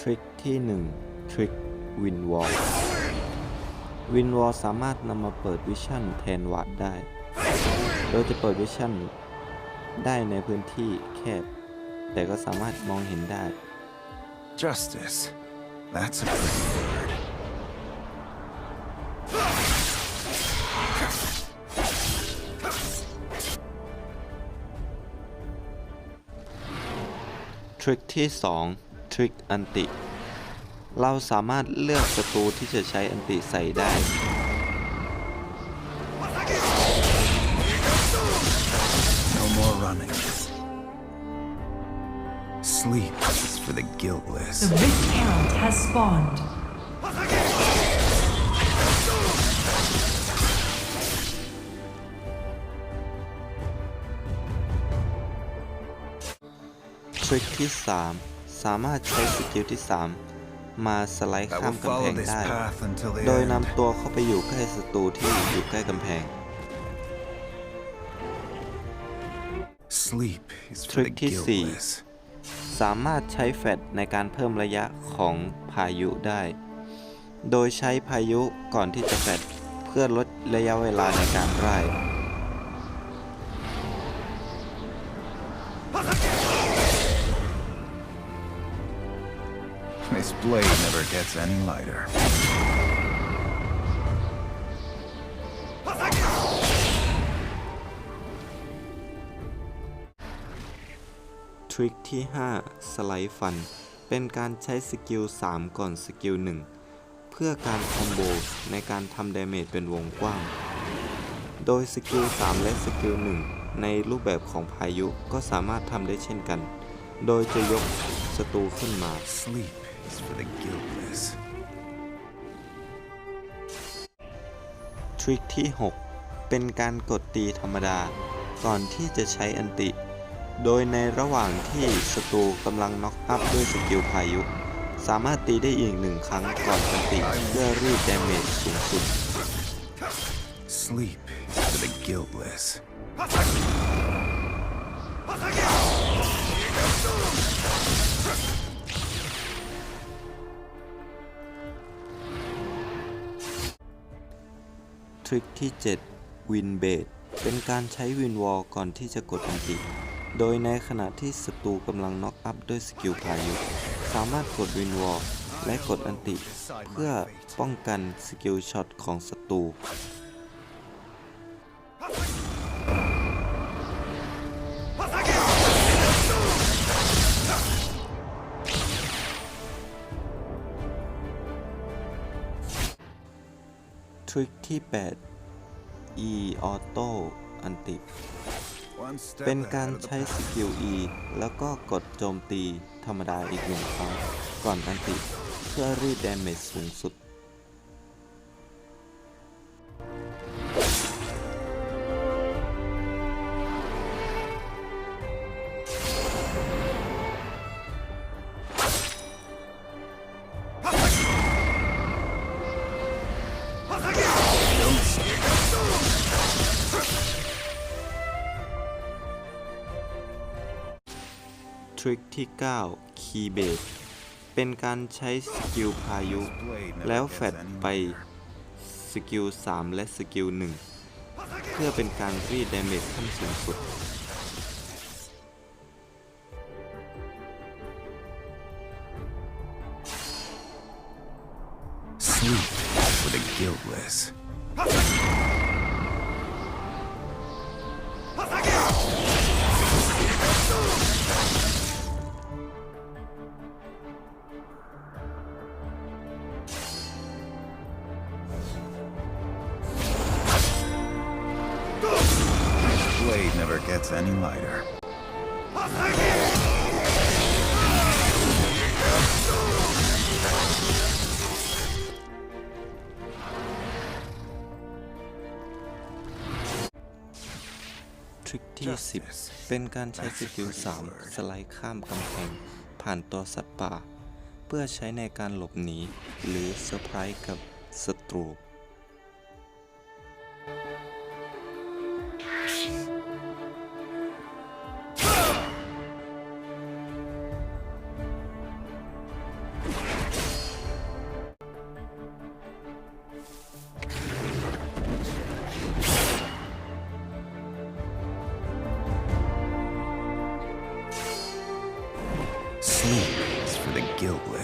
ทริคที่ 1 ทริควินวอลวินวอลสามารถนำมาเปิดวิชั่นแทนวาดได้ โดยจะเปิดวิชั่นได้ในพื้นที่แคบ แต่ก็สามารถมองเห็นได้ Justice. That's a pretty word. ทริคที่2ท ริคอันติ เราสามารถเลือกศัตรูที่จะใช้อันติใส่ได้ No more running. Sleep is for the guiltless. The Rift Herald has spawned. ทริคที่ 3 สามารถใช้สกิลที่ 3 มาสไลด์ I ข้าม will กำแพ follow ง this ได้ path until the โดย end. นำตัวเข้าไปอยู่ใกล้ศัตรูที่อยู่ใกล้กำแพง Sleep is for the Trick ที่สี่ guiltless. สามารถใช้แฟลชในการเพิ่มระยะของพายุได้ โดยใช้พายุก่อนที่จะแฟลชเพื่อลดระยะเวลาในการไล่ This blade never gets any lighter. ทริคที่ 5 สไลด์ฟัน เป็นการใช้สกิล 3 ก่อนสกิล 1 เพื่อการคอมโบในการทำดาเมจเป็นวงกว้าง โดยสกิล 3 และสกิล 1 ในรูปแบบของพายุก็สามารถทำได้เช่นกัน โดยจะยกศัตรูขึ้นมา Sleep is for the guiltless. ทริคที่ 6 เป็นการกดตีธรรมดา ก่อนที่จะใช้อันติ โดยในระหว่างที่ศัตรูกำลังน็อกอัพด้วยสกิลพายุ สามารถตีได้อีกหนึ่งครั้งก่อนอันติเพื่อรีดดเมจสูงสุด Sleep for the guiltless. ทริคที่ 7 วินเบดเป็นการใช้วินวอลก่อนที่จะกดอันติ โดยในขณะที่ศัตรูกำลังน็อกอัพด้วยสกิลพายุ สามารถกดวินวอลและกดอันติ เพื่อป้องกันสกิลช็อตของศัตรู ริคที่ 8 E ออโต้อันติ One step เป็นการ ahead of the ใช้ส pack. กิล E แล้วก็กดโจมตีธรรมดาอีกหนึ่งครั้งก่อนอันติ เพื่อรีดดาเมจสูงสุด ทริคที่ 9 คีย์เบสเป็นการใช้สกิลพายุ แล้วแฟดไปสกิล 3 และสกิล 1 เพื่อเป็นการรีดดาเมจขั้นสูงสุด Sleep for the guiltless. Gets any lighter. ทริคที่ 10 เป็นการใช้สกิล 3 สไลด์ข้ามกำแพง ผ่านตัวสัตว์ป่า เพื่อใช้ในการหลบหนี หรือเซอร์ไพรส์กับศัตรู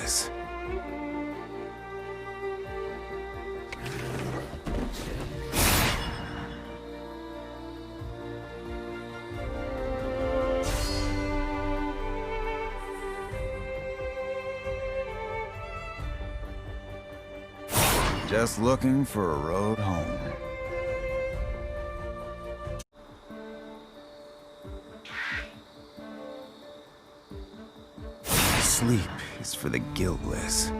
guiltless. Just looking for a road home. For the guiltless.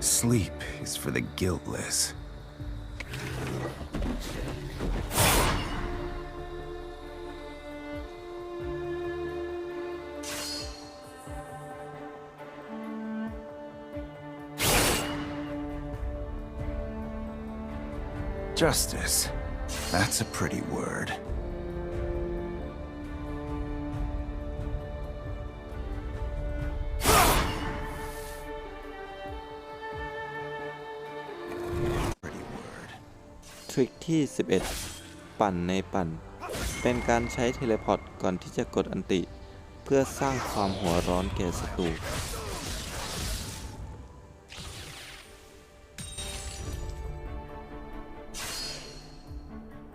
Sleep is for the guiltless. Justice. That's a pretty word. Pretty word. ทริคที่ 11 ปั่นในปั่น เป็นการใช้เทเลพอร์ตก่อนที่จะกดอันติ เพื่อสร้างความหัวร้อนแก่ศัตรู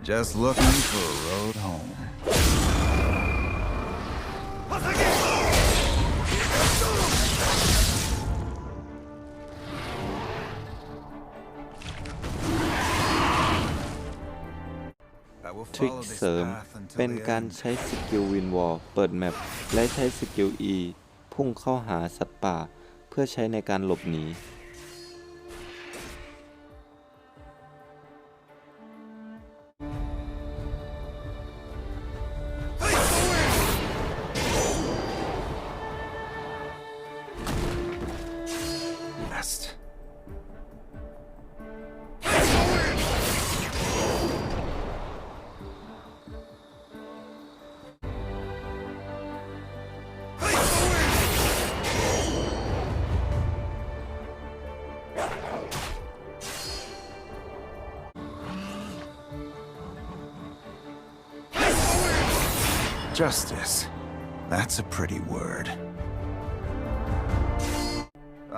Just looking for a road home. I will ทริค follow this เสริม path until เป็น the การ end. ใช้สกิลวินวอลเปิดแมปและใช้สกิล E พุ่งเข้าหาสัตว์ป่า เพื่อใช้ในการหลบหนี Justice. That's a pretty word.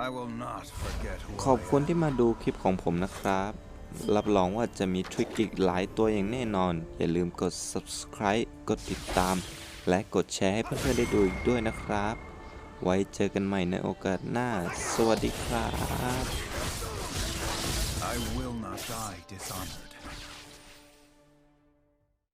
I will not forget who ขอบ I คุณ am. ที่มาดูคลิปของผมนะครับ รับรองว่าจะมีทริคอีกหลายตัวอย่างแน่นอน อย่าลืมกด subscribe กดติดตาม และกดแชร์ให้เพื่อนๆได้ดูอีกด้วยนะครับ ไว้เจอกันใหม่ในโอกาสหน้า สวัสดีครับ I will not die dishonored.